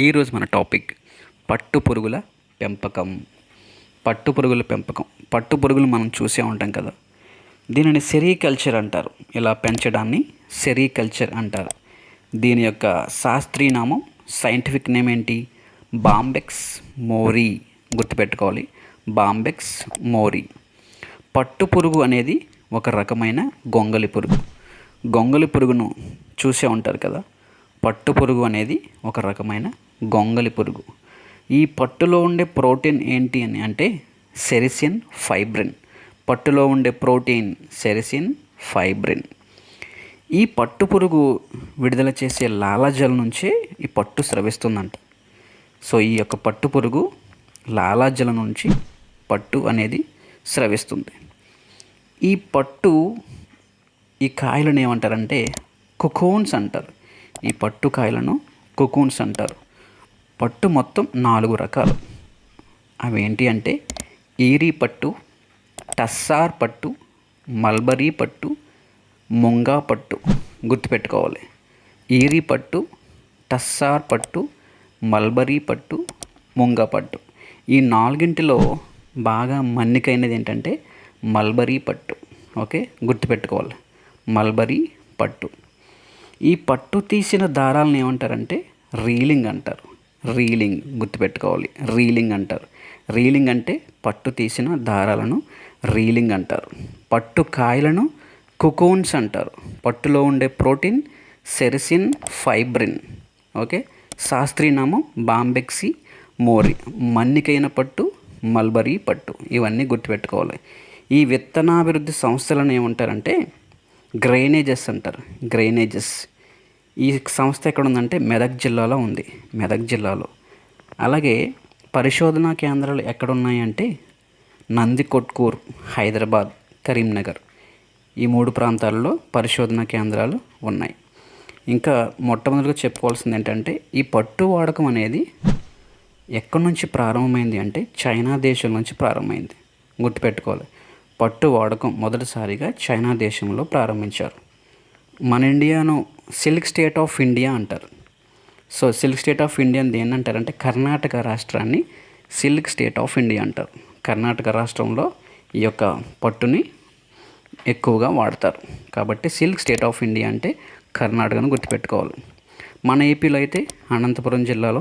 ఈరోజు మన టాపిక్ పట్టు పురుగుల పెంపకం. పట్టు పురుగుల పెంపకం. పట్టు పురుగులు మనం చూసే ఉంటాం కదా. దీనిని సెరీకల్చర్ అంటారు. ఇలా పెంచడాన్ని సెరీకల్చర్ అంటారు. దీని యొక్క శాస్త్రీయ నామం సైంటిఫిక్ నేమ్ ఏంటి? Bombyx mori. గుర్తుపెట్టుకోవాలి. Bombyx mori. పట్టు పురుగు అనేది ఒక రకమైన గొంగలి పురుగు. గొంగలి పురుగును చూసే ఉంటారు కదా. పట్టు పురుగు అనేది ఒక రకమైన గొంగలి పురుగు. ఈ పట్టులో ఉండే ప్రోటీన్ ఏంటి అని అంటే సెరిసిన్ ఫైబ్రిన్. పట్టులో ఉండే ప్రోటీన్ సెరిసిన్ ఫైబ్రిన్. ఈ పట్టు పురుగు విడుదల చేసే లాలాజల నుంచే ఈ పట్టు స్రవిస్తుందంట. సో ఈ యొక్క పట్టు పురుగు లాలాజల నుంచి పట్టు అనేది స్రవిస్తుంది. ఈ పట్టు ఈ కాయలను ఏమంటారంటే కుకోన్స్ అంటారు. ఈ పట్టు కాయలను కుకోన్స్ అంటారు. పట్టు మొత్తం నాలుగు రకాలు. అవేంటి అంటే ఈరీ పట్టు టస్సార్ పట్టు మల్బరీ పట్టు ముంగా పట్టు గుర్తుపెట్టుకోవాలి. ఈరీ పట్టు టస్సార్ పట్టు మల్బరీ పట్టు ముంగా పట్టు. ఈ నాలుగింటిలో బాగా మన్నికైనది ఏంటంటే మల్బరీ పట్టు. ఓకే? గుర్తుపెట్టుకోవాలి. మల్బరీ పట్టు. ఈ పట్టు తీసిన దారాలను ఏమంటారంటే రీలింగ్ అంటారు. రీలింగ్ గుర్తుపెట్టుకోవాలి. రీలింగ్ అంటారు. రీలింగ్ అంటే పట్టు తీసిన దారాలను రీలింగ్ అంటారు. పట్టు కాయలను కుకోన్స్ అంటారు. పట్టులో ఉండే ప్రోటీన్ సెరిసిన్ ఫైబ్రిన్. ఓకే? శాస్త్రీనామం నామం బాంబెక్సీ మోరి. మన్నికైన పట్టు మల్బరీ పట్టు. ఇవన్నీ గుర్తుపెట్టుకోవాలి. ఈ విత్తనాభివృద్ధి సంస్థలను ఏమంటారంటే గ్రైనేజెస్ అంటారు. గ్రైనేజెస్. ఈ సంస్థ ఎక్కడ ఉందంటే మెదక్ జిల్లాలో ఉంది మెదక్ జిల్లాలో. అలాగే పరిశోధనా కేంద్రాలు ఎక్కడ ఉన్నాయంటే నందికొట్కూర్ హైదరాబాద్ కరీంనగర్. ఈ మూడు ప్రాంతాల్లో పరిశోధనా కేంద్రాలు ఉన్నాయి. ఇంకా మొట్టమొదటిగా చెప్పుకోవాల్సింది ఏంటంటే ఈ పట్టు వాడకం అనేది ఎక్కడి నుంచి ప్రారంభమైంది అంటే చైనా దేశం నుంచి ప్రారంభమైంది. గుర్తుపెట్టుకోవాలి. పట్టు వాడకం మొదటిసారిగా చైనా దేశంలో ప్రారంభించారు. మన ఇండియాను సిల్క్ స్టేట్ ఆఫ్ ఇండియా అంటారు. So silk state of India దేని అంటారంటే కర్ణాటక రాష్ట్రాన్ని సిల్క్ స్టేట్ ఆఫ్ ఇండియా అంటారు. కర్ణాటక రాష్ట్రంలో ఈ యొక్క పట్టుని ఎక్కువగా వాడతారు. కాబట్టి సిల్క్ స్టేట్ ఆఫ్ ఇండియా అంటే కర్ణాటకను గుర్తుపెట్టుకోవాలి. మన ఏపీలో అయితే అనంతపురం జిల్లాలో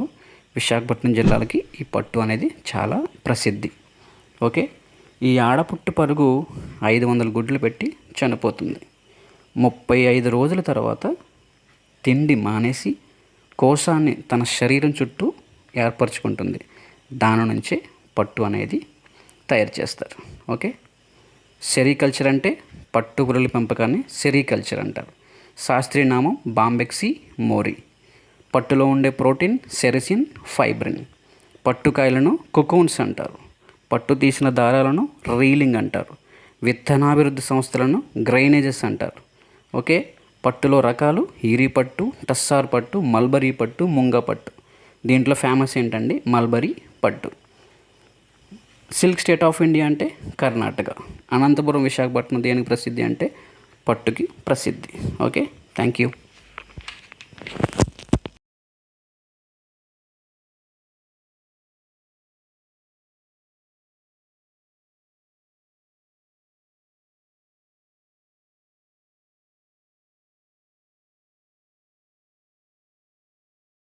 విశాఖపట్నం జిల్లాలకి ఈ పట్టు అనేది చాలా ప్రసిద్ధి. ఓకే? ఈ ఆడపుట్టు పరుగు ఐదు వందల గుడ్లు పెట్టి చనిపోతుంది. ముప్పై ఐదు రోజుల తర్వాత తిండి మానేసి కోశాన్ని తన శరీరం చుట్టూ ఏర్పరచుకుంటుంది. దాని నుంచే పట్టు అనేది తయారు చేస్తారు. ఓకే? సెరికల్చర్ అంటే పట్టు గుర్రెల పెంపకాన్ని సెరికల్చర్ అంటారు. శాస్త్రీయ నామం బాంబెక్సీ మోరీ. పట్టులో ఉండే ప్రోటీన్ సెరిసిన్ ఫైబ్రిన్. పట్టుకాయలను కుకూన్స్ అంటారు. పట్టు తీసిన దారాలను రీలింగ్ అంటారు. విత్తనాభివృద్ధి సంస్థలను గ్రైనేజెస్ అంటారు. ఓకే? పట్టులో రకాలు హీరీ పట్టు టస్సార్ పట్టు మల్బరీ పట్టు ముంగ పట్టు. దీంట్లో ఫేమస్ ఏంటండి? మల్బరీ పట్టు. సిల్క్ స్టేట్ ఆఫ్ ఇండియా అంటే కర్ణాటక. అనంతపురం విశాఖపట్నం దేనికి ప్రసిద్ధి అంటే పట్టుకి ప్రసిద్ధి. ఓకే? Thank you.